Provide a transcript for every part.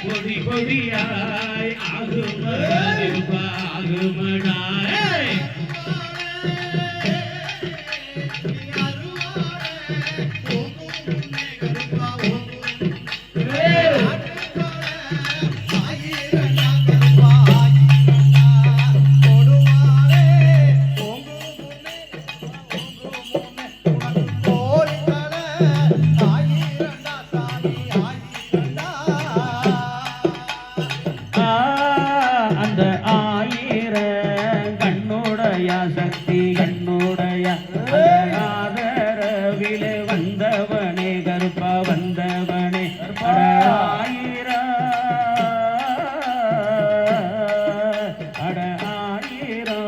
பொதி பொதியாய் ஆகுமடாய் Oh அட ஆயிரோ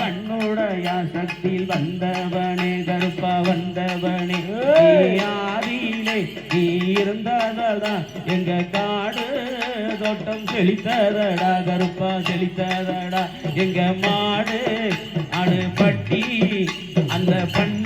கண்ணுடைய சக்தியில் வந்தவனே கருப்பா வந்தவனே. ஆதியிலே நீ இருந்ததா எங்க காடு தோட்டம் செழித்ததடா கருப்பா செழித்ததடா. எங்க மாடு அடு அந்த பண்ணி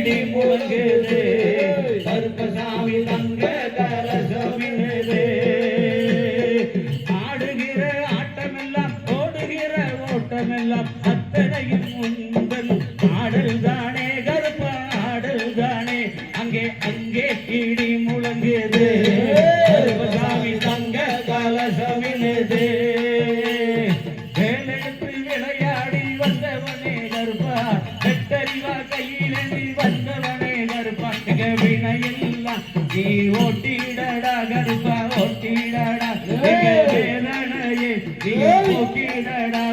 இடி முழங்குது. கருப்பசாமி தங்க கலசமினது ஆடுகிற ஆட்டமெல்லாம் ஓடுகிற ஓட்டமெல்லாம் அத்தனையும் உங்கள் ஆடல் தானே கருப்ப ஆடல் தானே அங்கே அங்கே இடி முழங்குது வேலனையே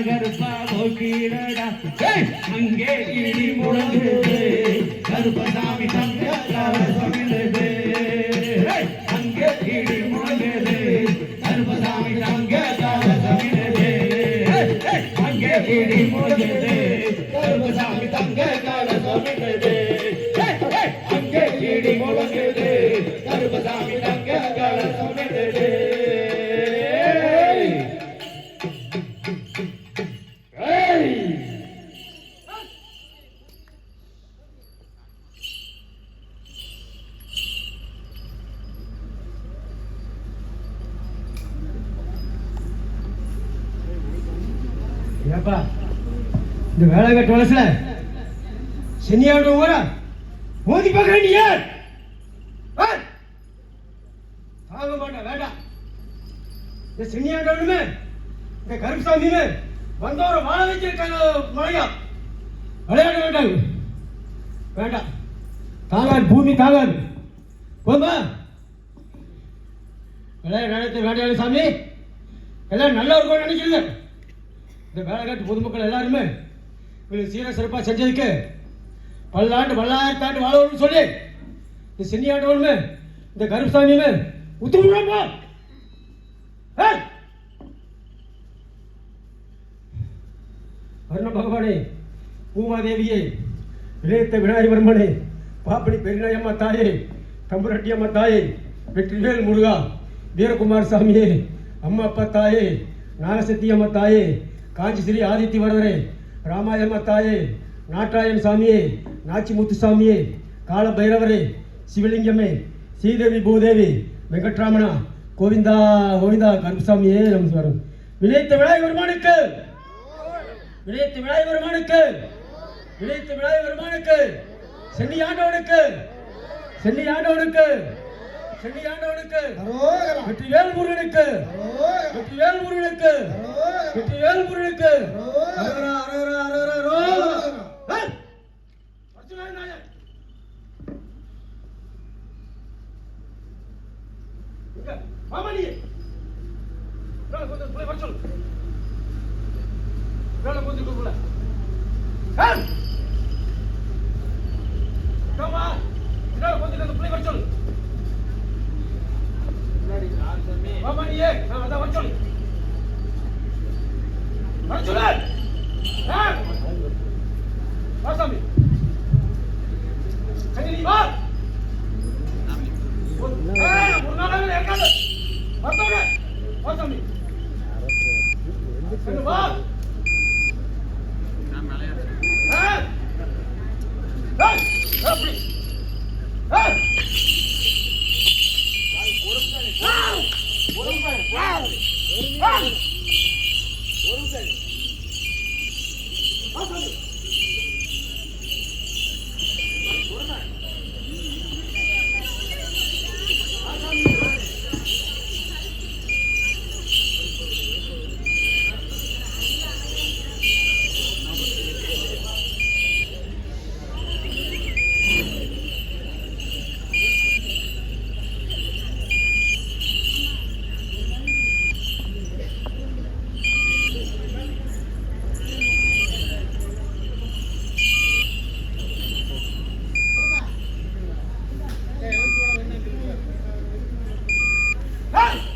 கருப்பா ஓட்டிடடா அங்கே இடி முழங்குது. கருப்பசாமி தங்க கலசமிழுது ஏய், அங்கே இடி முழங்குது. கருப்பசாமி அங்கே இடி முழங்குது. கருப்பசாமி ஏப்பா இந்த வேலை கட்டு வளசல சென்னியாடு ஊர மோதி பார்க்கற நீ யார்? தாங்க மாட்டேன் வேண்டாம். இந்த சென்னியாண்டவனுமே இந்த கருப்புசாமியுமே வந்தவரை வாழ வச்சிருக்காங்க மழையா விளையாட வேண்டாம் வேண்டாம். தாங்காது பூமி தாங்காது போமா விளையாட நடத்த வேண்டாம் சாமி. எல்லாம் நல்லா இருக்கும்னு நினைக்கிறீங்க. இந்த வேலைக்காட்டு பொதுமக்கள் எல்லாருமே இவங்களுக்கு சீர சிறப்பாக செஞ்சதுக்கு பல்லாண்டு பல்லாயிரத்தாண்டு வாழணும்னு சொல்லி இந்த சென்னியாண்டவனுமே இந்த கருப்புசாமியுமே உத்தரவுடாப்பா அருண பகவானே பூமாதேவியே இளையத்த விநாயகர்மனே பாப்படி பெருநாயம்மா தாயே தம்புரட்டி அம்மா தாயே வெற்றிவேல் முருகா வீரகுமார் சாமியே அம்மா அப்பா தாயே நாகசக்தி அம்மா தாயே காஞ்சி ஸ்ரீ ஆதித்தி வரதரே ராமாயம்மா தாயே நாட்டாயன் சாமியே நாச்சி முத்துசாமியே கால பைரவரே சிவலிங்கமே ஸ்ரீதேவி பூதேவி வெங்கட்ராமனா கோவிந்தா கோவிந்தா கருப்புசாமியே நமஸ்காரம். விளைத்த விழாய் வருமானுக்கு! விளைத்த விழாய் வருமானுக்கு! விளைத்த விழாய் வருமானுக்கு! சென்னி ஆண்டவனுக்கு! சென்னி ஆண்டவனுக்கு! சென்னி ஆண்டவனுக்கு வெற்றிவேல் முருகனுக்கு வெற்றிவேல் முருகனுக்கு வெற்றிவேல் முருகனுக்கு চলে Hey!